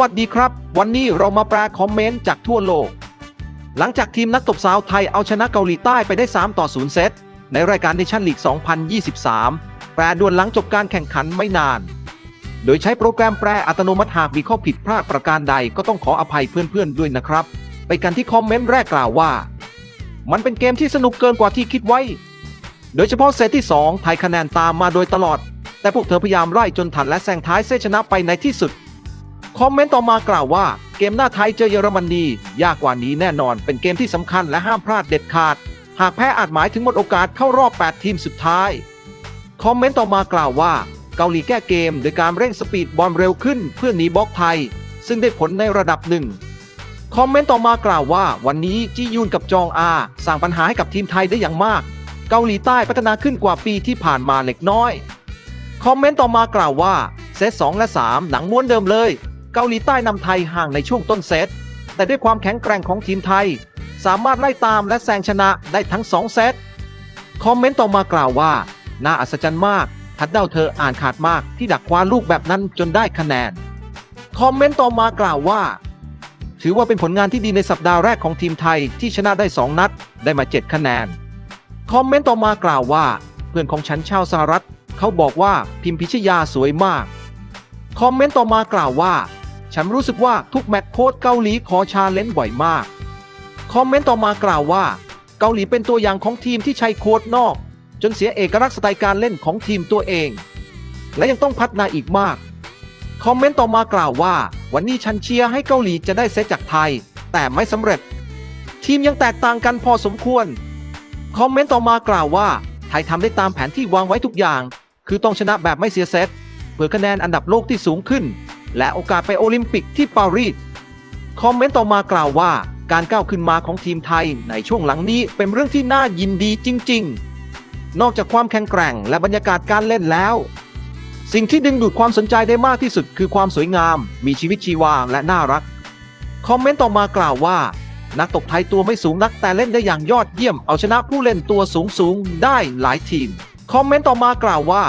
วัสดีครับ วันนี้เรามาแปลคอมเมนต์จากทั่วโลก หลังจากทีมนักตบสาวไทยเอาชนะเกาหลีใต้ไปได้ 3 ต่อ 0 เซต ในรายการเนชั่นลีก 2023 แปลด่วนหลังจบการแข่งขันไม่นาน โดยใช้โปรแกรมแปลอัตโนมัติหากมีข้อผิดพลาดประการใดก็ต้องขออภัยเพื่อนๆด้วยนะครับ ไปกันที่คอมเมนต์แรกกล่าวว่า มันเป็นเกมที่สนุกเกินกว่าที่คิดไว้ โดยเฉพาะเซตที่ 2 ไทยคะแนนตามมาโดยตลอด แต่พวกเธอพยายามไล่จนทันและแซงท้ายเซชนะไปในที่สุด คอมเมนต์ต่อมากล่าวว่า เกมหน้าไทยเจอเยอรมนียากกว่านี้แน่นอนเป็นเกมที่สำคัญและห้ามพลาดเด็ดขาด หากแพ้อาจหมายถึงหมดโอกาสเข้ารอบ 8 ทีมสุดท้าย คอมเมนต์ต่อมากล่าวว่า เกาหลีแก้เกมโดยการเร่งสปีดบอลเร็วขึ้นเพื่อหนีบล็อกไทย ซึ่งได้ผลในระดับหนึ่งคอมเมนต์ต่อมากล่าวว่า วันนี้จียุนกับจองอาสร้างปัญหาให้กับทีมไทยได้อย่างมาก เกาหลีใต้พัฒนาขึ้นกว่าปีที่ผ่านมาเล็กน้อย คอมเมนต์ต่อมากล่าวว่าเซต2และ 3 หนังม้วนเดิมเลย เกาหลีใต้นำไทยห่างในช่วงต้นเซต แต่ด้วยความแข็งแกร่งของทีมไทย สามารถไล่ตามและแซงชนะได้ทั้ง 2 เซต คอมเมนต์ต่อมากล่าวว่า น่าอัศจรรย์มากทัดเดาเธออ่านขาดมากที่ดักคว้าลูกแบบนั้นจนได้คะแนน คอมเมนต์ต่อมากล่าวว่า ถือว่าเป็นผลงานที่ดีในสัปดาห์แรกของทีมไทยที่ชนะได้ 2 นัดได้มา 7 คะแนน คอมเมนต์ต่อมากล่าวว่า เพื่อนของฉันชาวสหรัฐ เขาบอกว่าพิมพิชยาสวยมาก คอมเมนต์ต่อมากล่าวว่า ฉันรู้สึกว่าทุกแมตช์โค้ชเกาหลีขอชาเลนจ์บ่อยมาก คอมเมนต์ต่อมากล่าวว่า เกาหลีเป็นตัวอย่างของทีมที่ใช้โค้ชนอก จนเสียเอกลักษณ์สไตล์การเล่นของทีมตัวเอง และยังต้องพัฒนาอีกมาก คอมเมนต์ต่อมากล่าวว่า วันนี้ฉันเชียร์ให้เกาหลีจะได้เซตจากไทย แต่ไม่สำเร็จ ทีมยังแตกต่างกันพอสมควร คอมเมนต์ต่อมากล่าวว่า ไทยทำได้ตามแผนที่วางไว้ทุกอย่าง คือต้องชนะแบบไม่เสียเซตเพื่อคะแนนอันดับโลกที่สูงขึ้น และโอกาสไปโอลิมปิกที่ปารีส คอมเมนต์ต่อมากล่าวว่าการก้าวขึ้นมาของทีมไทยในช่วงหลังนี้เป็นเรื่องที่น่ายินดีจริง ๆ นอกจากความแข็งแกร่งและบรรยากาศการเล่นแล้ว สิ่งที่ดึงดูดความสนใจได้มากที่สุดคือความสวยงาม มีชีวิตชีวาและน่ารัก คอมเมนต์ต่อมากล่าวว่า นักตบไทยตัวไม่สูงนักแต่เล่นได้อย่างยอดเยี่ยมเอาชนะผู้เล่นตัวสูงสูงๆได้หลายทีม คอมเมนต์ต่อมากล่าวว่า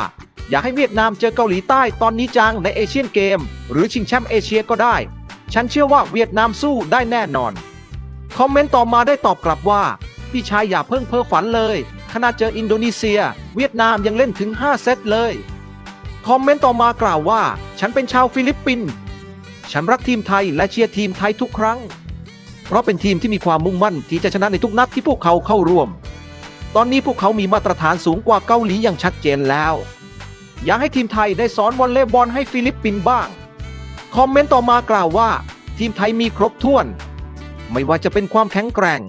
อยากให้เวียดนามเจอเกาหลีใต้ตอนนี้จังในเอเชียนเกม หรือชิงแชมป์เอเชียก็ได้ ฉันเชื่อว่าเวียดนามสู้ได้แน่นอน คอมเมนต์ต่อมาได้ตอบกลับว่า พี่ชายอย่าเพิ่งเพ้อฝันเลยขณะเจออินโดนีเซีย เวียดนามยังเล่นถึง 5 เซตเลย คอมเมนต์ต่อมากล่าวว่า ฉันเป็นชาวฟิลิปปินส์ฉันรักทีมไทยและเชียร์ทีมไทยทุกครั้ง เพราะเป็นทีมที่มีความมุ่งมั่นที่จะชนะในทุกนัดที่พวกเขาเข้าร่วม ตอนนี้พวกเขามีมาตรฐานสูงกว่าเกาหลีอย่างชัดเจนแล้ว ยากให้ทีมไทยได้สอนวอลเลย์บอลให้ฟิลิปปินส์บ้าง คอมเมนต์ต่อมากล่าวว่า ทีมไทยมีครบถ้วน ไม่ว่าจะเป็นความแข็งแกร่ง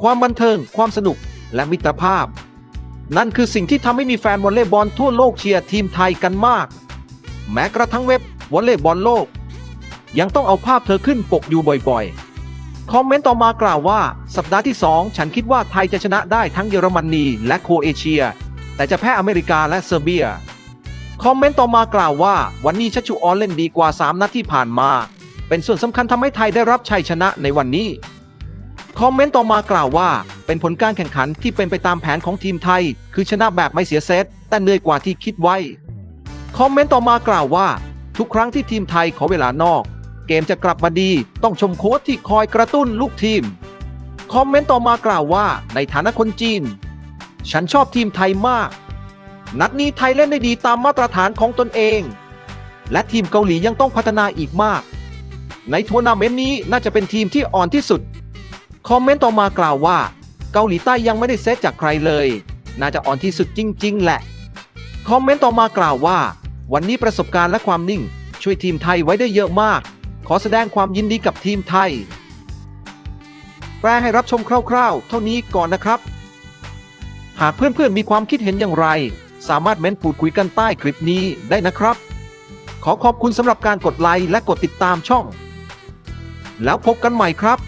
ความบันเทิง ความสนุกและมิตรภาพ นั่นคือสิ่งที่ทำให้มีแฟนวอลเลย์บอลทั่วโลกเชียร์ทีมไทยกันมาก แม้กระทั่งเว็บวอลเลย์บอลโลก ยังต้องเอาภาพเธอขึ้นปกอยู่บ่อยๆ คอมเมนต์ต่อมากล่าวว่า สัปดาห์ที่ 2 ฉันคิดว่าไทยจะชนะได้ทั้งเยอรมนีและโคเอเชีย แต่จะแพ้อเมริกาและเซอร์เบีย คอมเมนต์ต่อมากล่าวว่า วันนี้ชัชชุออนเล่นดีกว่า 3 นัดที่ผ่านมา เป็นส่วนสำคัญทำให้ไทยได้รับชัยชนะในวันนี้ คอมเมนต์ต่อมากล่าวว่า เป็นผลการแข่งขันที่เป็นไปตามแผนของทีมไทย คือชนะแบบไม่เสียเซตแต่เหนื่อยกว่าที่คิดไว้ คอมเมนต์ต่อมากล่าวว่า ทุกครั้งที่ทีมไทยขอเวลานอก เกมจะกลับมาดี ต้องชมโค้ชที่คอยกระตุ้นลูกทีม คอมเมนต์ต่อมากล่าวว่า ในฐานะคนจีน ฉันชอบทีมไทยมาก นัดนี้ไทยเล่นได้ดีตามมาตรฐานของตนเอง และทีมเกาหลียังต้องพัฒนาอีกมาก ในทัวร์นาเมนต์นี้น่าจะเป็นทีมที่อ่อนที่สุด คอมเมนต์ต่อมากล่าวว่า เกาหลีใต้ยังไม่ได้เซตจากใครเลย น่าจะอ่อนที่สุดจริง ๆ แหละ คอมเมนต์ต่อมากล่าวว่า วันนี้ประสบการณ์และความนิ่ง ช่วยทีมไทยไว้ได้เยอะมาก ขอแสดงความยินดีกับทีมไทย แปลให้รับชมคร่าว ๆ เท่านี้ก่อนนะครับ หากเพื่อนๆมีความคิดเห็นอย่างไร สามารถเม้นพูดคุยกันใต้คลิปนี้ได้นะครับ ขอขอบคุณสำหรับการกดไลค์และกดติดตามช่อง แล้วพบกันใหม่ครับ